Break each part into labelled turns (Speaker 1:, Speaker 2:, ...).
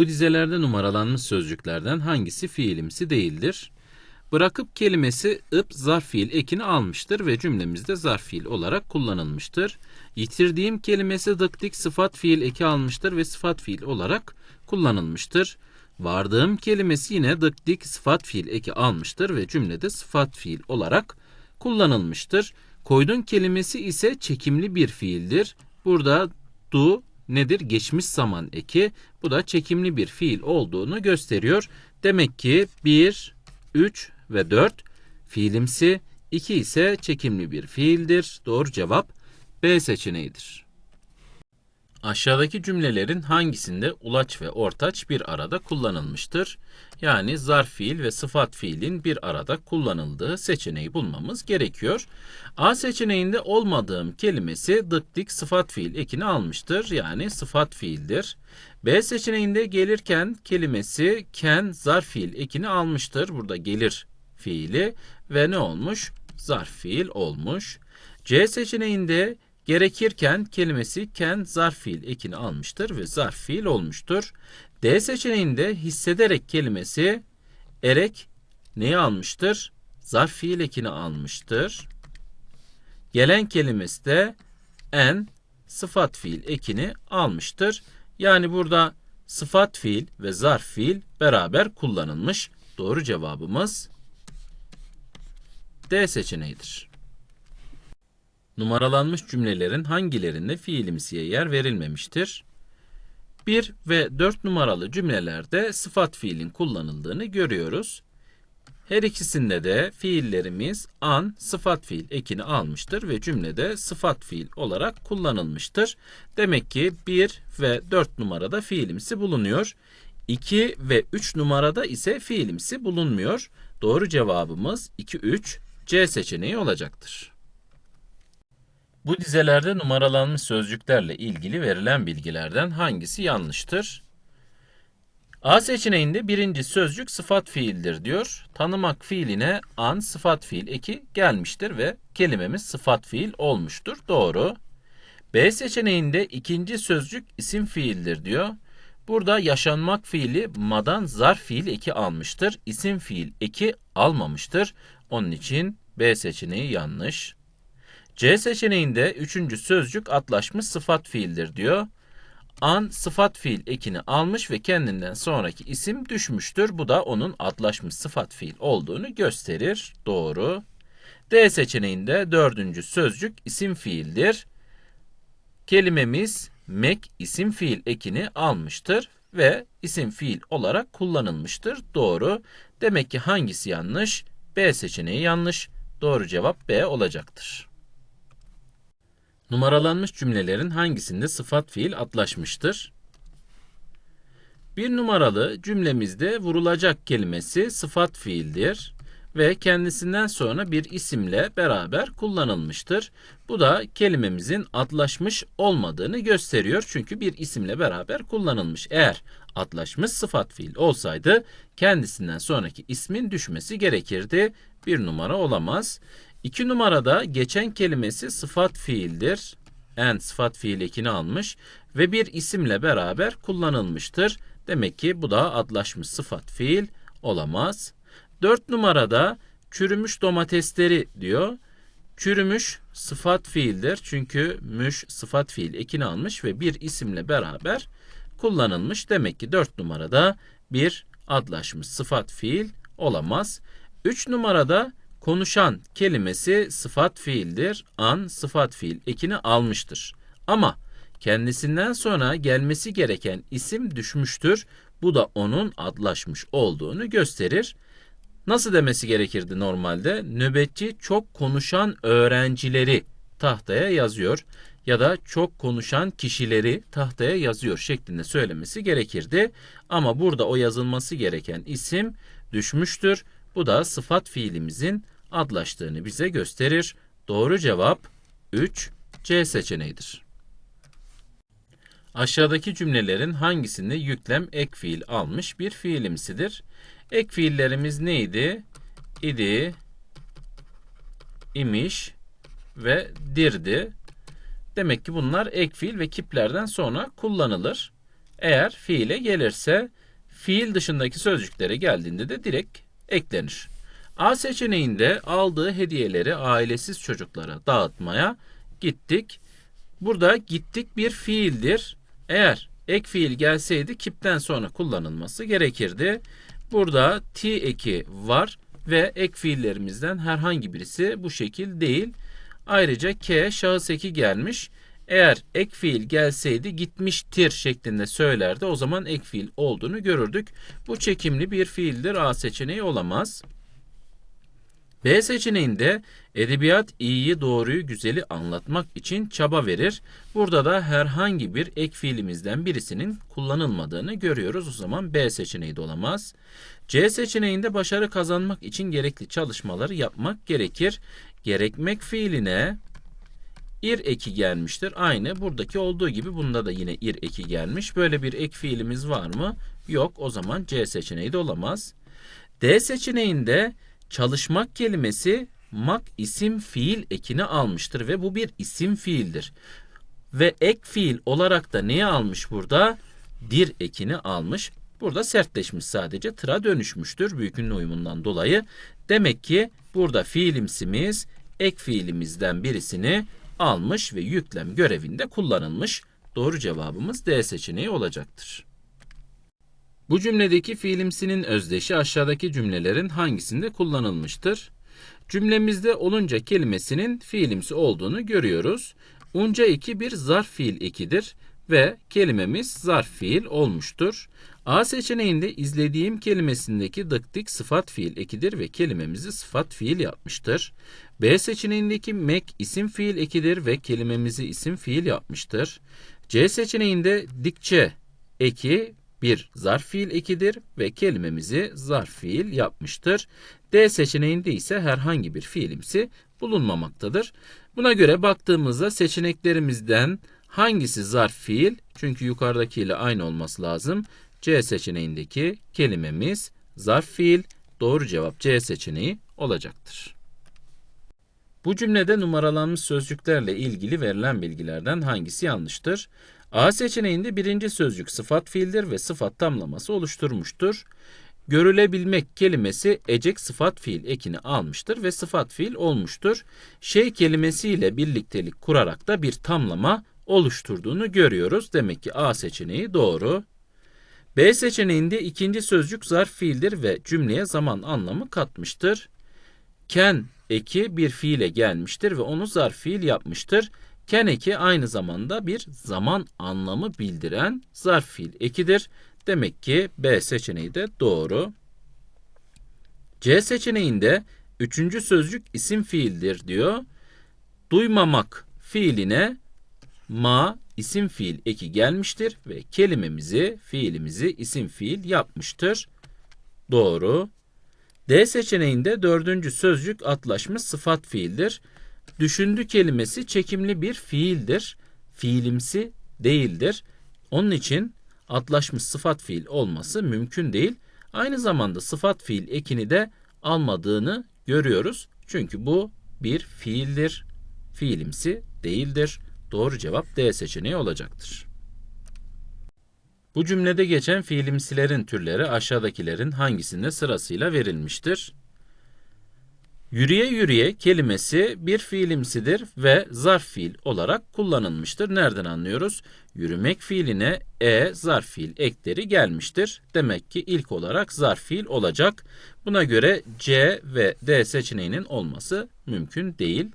Speaker 1: Bu dizelerde numaralanmış sözcüklerden hangisi fiilimsi değildir? Bırakıp kelimesi ıp zarf fiil ekini almıştır ve cümlemizde zarf fiil olarak kullanılmıştır. Yitirdiğim kelimesi dık dik sıfat fiil eki almıştır ve sıfat fiil olarak kullanılmıştır. Vardığım kelimesi yine dık dik sıfat fiil eki almıştır ve cümlede sıfat fiil olarak kullanılmıştır. Koydun kelimesi ise çekimli bir fiildir. Burada du nedir? Geçmiş zaman eki. Bu da çekimli bir fiil olduğunu gösteriyor. Demek ki 1, 3 ve 4 fiilimsi, 2 ise çekimli bir fiildir. Doğru cevap B seçeneğidir. Aşağıdaki cümlelerin hangisinde ulaç ve ortaç bir arada kullanılmıştır? Yani zarf fiil ve sıfat fiilin bir arada kullanıldığı seçeneği bulmamız gerekiyor. A seçeneğinde olmadığım kelimesi dık dik sıfat fiil ekini almıştır. Yani sıfat fiildir. B seçeneğinde gelirken kelimesi ken zarf fiil ekini almıştır. Burada gelir fiili ve ne olmuş? Zarf fiil olmuş. C seçeneğinde gerekirken kelimesi ken zarf fiil ekini almıştır ve zarf fiil olmuştur. D seçeneğinde hissederek kelimesi erek neyi almıştır? Zarf fiil ekini almıştır. Gelen kelimesi de en sıfat fiil ekini almıştır. Yani burada sıfat fiil ve zarf fiil beraber kullanılmış. Doğru cevabımız D seçeneğidir. Numaralanmış cümlelerin hangilerinde fiilimsiye yer verilmemiştir? 1 ve 4 numaralı cümlelerde sıfat fiilin kullanıldığını görüyoruz. Her ikisinde de fiillerimiz an sıfat fiil ekini almıştır ve cümlede sıfat fiil olarak kullanılmıştır. Demek ki 1 ve 4 numarada fiilimsi bulunuyor. 2 ve 3 numarada ise fiilimsi bulunmuyor. Doğru cevabımız 2 3 C seçeneği olacaktır. Bu dizelerde numaralanmış sözcüklerle ilgili verilen bilgilerden hangisi yanlıştır? A seçeneğinde birinci sözcük sıfat fiildir diyor. Tanımak fiiline an sıfat fiil eki gelmiştir ve kelimemiz sıfat fiil olmuştur. Doğru. B seçeneğinde ikinci sözcük isim fiildir diyor. Burada yaşanmak fiili madan zarf fiil eki almıştır. İsim fiil eki almamıştır. Onun için B seçeneği yanlış. C seçeneğinde üçüncü sözcük atlaşmış sıfat fiildir diyor. An sıfat fiil ekini almış ve kendinden sonraki isim düşmüştür. Bu da onun atlaşmış sıfat fiil olduğunu gösterir. Doğru. D seçeneğinde dördüncü sözcük isim fiildir. Kelimemiz mek isim fiil ekini almıştır ve isim fiil olarak kullanılmıştır. Doğru. Demek ki hangisi yanlış? B seçeneği yanlış. Doğru cevap B olacaktır. Numaralanmış cümlelerin hangisinde sıfat fiil atlaşmıştır? Bir numaralı cümlemizde vurulacak kelimesi sıfat fiildir ve kendisinden sonra bir isimle beraber kullanılmıştır. Bu da kelimemizin atlaşmış olmadığını gösteriyor çünkü bir isimle beraber kullanılmış. Eğer atlaşmış sıfat fiil olsaydı kendisinden sonraki ismin düşmesi gerekirdi. Bir numara olamaz. İki numarada geçen kelimesi sıfat fiildir. En sıfat fiil ekini almış ve bir isimle beraber kullanılmıştır. Demek ki bu da adlaşmış sıfat fiil olamaz. Dört numarada çürümüş domatesleri diyor. Çürümüş sıfat fiildir. Çünkü müş sıfat fiil ekini almış ve bir isimle beraber kullanılmış. Demek ki dört numarada bir adlaşmış sıfat fiil olamaz. Üç numarada konuşan kelimesi sıfat fiildir. An sıfat fiil ekini almıştır. Ama kendisinden sonra gelmesi gereken isim düşmüştür. Bu da onun adlaşmış olduğunu gösterir. Nasıl demesi gerekirdi normalde? Nöbetçi çok konuşan öğrencileri tahtaya yazıyor ya da çok konuşan kişileri tahtaya yazıyor şeklinde söylemesi gerekirdi. Ama burada o yazılması gereken isim düşmüştür. Bu da sıfat fiilimizin adlaştığını bize gösterir. Doğru cevap 3 C seçeneğidir. Aşağıdaki cümlelerin hangisinde yüklem ek fiil almış bir fiilimsidir? Ek fiillerimiz neydi? İdi, imiş ve dirdi. Demek ki bunlar ek fiil ve kiplerden sonra kullanılır. Eğer fiile gelirse fiil dışındaki sözcüklere geldiğinde de direkt eklenir. A seçeneğinde aldığı hediyeleri ailesiz çocuklara dağıtmaya gittik. Burada gittik bir fiildir. Eğer ek fiil gelseydi kipten sonra kullanılması gerekirdi. Burada t eki var ve ek fiillerimizden herhangi birisi bu şekil değil. Ayrıca k şahıs eki gelmiş. Eğer ek fiil gelseydi gitmiştir şeklinde söylerdi. O zaman ek fiil olduğunu görürdük. Bu çekimli bir fiildir. A seçeneği olamaz. B seçeneğinde edebiyat iyiyi, doğruyu, güzeli anlatmak için çaba verir. Burada da herhangi bir ek fiilimizden birisinin kullanılmadığını görüyoruz. O zaman B seçeneği de olamaz. C seçeneğinde başarı kazanmak için gerekli çalışmaları yapmak gerekir. Gerekmek fiiline ir eki gelmiştir. Aynı buradaki olduğu gibi bunda da yine ir eki gelmiş. Böyle bir ek fiilimiz var mı? Yok. O zaman C seçeneği de olamaz. D seçeneğinde çalışmak kelimesi mak isim fiil ekini almıştır ve bu bir isim fiildir. Ve ek fiil olarak da neyi almış burada? Dir ekini almış. Burada sertleşmiş sadece tıra dönüşmüştür büyük ünlü uyumundan dolayı. Demek ki burada fiilimsimiz ek fiilimizden birisini almış ve yüklem görevinde kullanılmış. Doğru cevabımız D seçeneği olacaktır. Bu cümledeki fiilimsinin özdeşi aşağıdaki cümlelerin hangisinde kullanılmıştır? Cümlemizde olunca kelimesinin fiilimsi olduğunu görüyoruz. Unca eki bir zarf fiil ekidir ve kelimemiz zarf fiil olmuştur. A seçeneğinde izlediğim kelimesindeki dıktik sıfat fiil ekidir ve kelimemizi sıfat fiil yapmıştır. B seçeneğindeki mek isim fiil ekidir ve kelimemizi isim fiil yapmıştır. C seçeneğinde dikçe eki bir zarf fiil ekidir ve kelimemizi zarf fiil yapmıştır. D seçeneğinde ise herhangi bir fiilimsi bulunmamaktadır. Buna göre baktığımızda seçeneklerimizden hangisi zarf fiil? Çünkü yukarıdakiyle aynı olması lazım. C seçeneğindeki kelimemiz zarf fiil. Doğru cevap C seçeneği olacaktır. Bu cümlede numaralanmış sözcüklerle ilgili verilen bilgilerden hangisi yanlıştır? A seçeneğinde birinci sözcük sıfat fiildir ve sıfat tamlaması oluşturmuştur. Görülebilmek kelimesi ecek sıfat fiil ekini almıştır ve sıfat fiil olmuştur. Şey kelimesiyle birliktelik kurarak da bir tamlama oluşturduğunu görüyoruz. Demek ki A seçeneği doğru. B seçeneğinde ikinci sözcük zarf fiildir ve cümleye zaman anlamı katmıştır. Ken eki bir fiile gelmiştir ve onu zarf fiil yapmıştır. Ken eki aynı zamanda bir zaman anlamı bildiren zarf fiil ekidir. Demek ki B seçeneği de doğru. C seçeneğinde üçüncü sözcük isim fiildir diyor. Duymamak fiiline ma isim fiil eki gelmiştir ve kelimemizi, fiilimizi isim fiil yapmıştır. Doğru. D seçeneğinde dördüncü sözcük atlaşmış sıfat fiildir. Düşündü kelimesi çekimli bir fiildir. Fiilimsi değildir. Onun için atlaşmış sıfat fiil olması mümkün değil. Aynı zamanda sıfat fiil ekini de almadığını görüyoruz. Çünkü bu bir fiildir. Fiilimsi değildir. Doğru cevap D seçeneği olacaktır. Bu cümlede geçen fiilimsilerin türleri aşağıdakilerin hangisinde sırasıyla verilmiştir? Yürüye yürüye kelimesi bir fiilimsidir ve zarf fiil olarak kullanılmıştır. Nereden anlıyoruz? Yürümek fiiline e zarf fiil ekleri gelmiştir. Demek ki ilk olarak zarf fiil olacak. Buna göre C ve D seçeneğinin olması mümkün değil.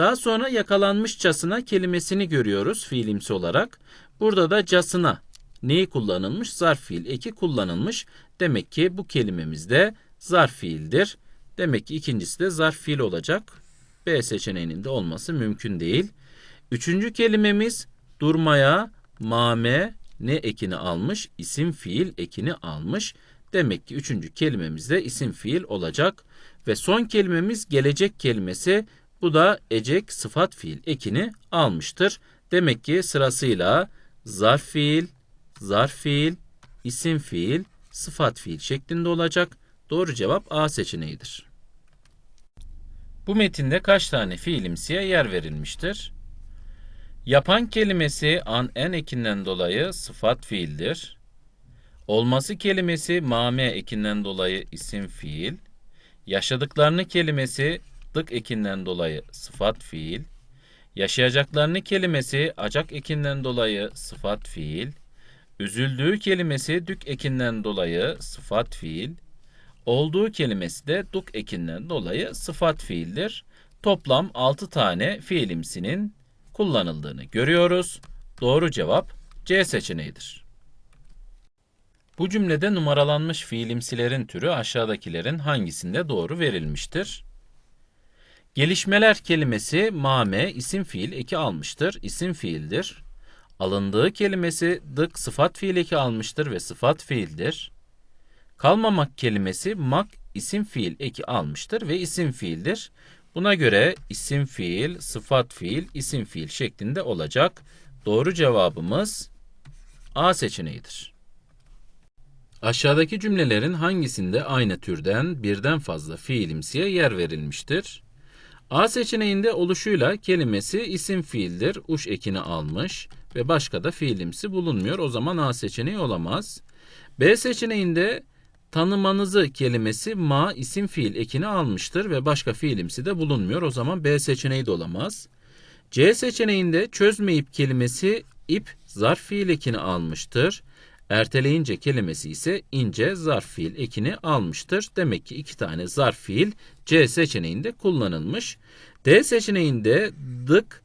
Speaker 1: Daha sonra yakalanmışçasına kelimesini görüyoruz fiilimsi olarak. Burada da casına neyi kullanılmış? Zarf fiil eki kullanılmış. Demek ki bu kelimemizde zarf fiildir. Demek ki ikincisi de zarf fiil olacak. B seçeneğinin de olması mümkün değil. Üçüncü kelimemiz durmaya mame ne ekini almış? İsim fiil ekini almış. Demek ki üçüncü kelimemiz de isim fiil olacak. Ve son kelimemiz gelecek kelimesi. Bu da ecek sıfat fiil ekini almıştır. Demek ki sırasıyla zarf fiil, zarf fiil, isim fiil, sıfat fiil şeklinde olacak. Doğru cevap A seçeneğidir. Bu metinde kaç tane fiilimsiye yer verilmiştir? Yapan kelimesi an en ekinden dolayı sıfat fiildir. Olması kelimesi mame ekinden dolayı isim fiil. Yaşadıklarını kelimesi dık ekinden dolayı sıfat fiil. Yaşayacaklarını kelimesi acak ekinden dolayı sıfat fiil. Üzüldüğü kelimesi dük ekinden dolayı sıfat fiil. Olduğu kelimesi de duk ekinden dolayı sıfat fiildir. Toplam 6 tane fiilimsinin kullanıldığını görüyoruz. Doğru cevap C seçeneğidir. Bu cümlede numaralanmış fiilimsilerin türü aşağıdakilerin hangisinde doğru verilmiştir? Gelişmeler kelimesi mame isim fiil eki almıştır. İsim fiildir. Alındığı kelimesi dık sıfat fiil eki almıştır ve sıfat fiildir. Kalmamak kelimesi mak isim fiil eki almıştır ve isim fiildir. Buna göre isim fiil, sıfat fiil, isim fiil şeklinde olacak. Doğru cevabımız A seçeneğidir. Aşağıdaki cümlelerin hangisinde aynı türden birden fazla fiilimsiye yer verilmiştir? A seçeneğinde oluşuyla kelimesi isim fiildir, uş ekini almış ve başka da fiilimsi bulunmuyor. O zaman A seçeneği olamaz. B seçeneğinde tanımanızı kelimesi ma isim fiil ekini almıştır ve başka fiilimsi de bulunmuyor. O zaman B seçeneği de olamaz. C seçeneğinde çözmeyip kelimesi ip zarf fiil ekini almıştır. Erteleyince kelimesi ise ince zarf fiil ekini almıştır. Demek ki iki tane zarf fiil C seçeneğinde kullanılmış. D seçeneğinde dık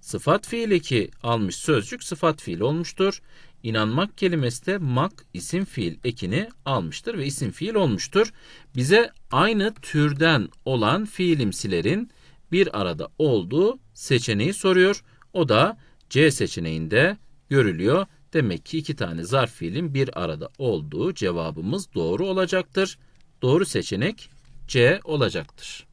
Speaker 1: sıfat fiil eki almış sözcük sıfat fiil olmuştur. İnanmak kelimesi de mak isim fiil ekini almıştır ve isim fiil olmuştur. Bize aynı türden olan fiilimsilerin bir arada olduğu seçeneği soruyor. O da C seçeneğinde görülüyor. Demek ki iki tane zarf fiilin bir arada olduğu cevabımız doğru olacaktır. Doğru seçenek C olacaktır.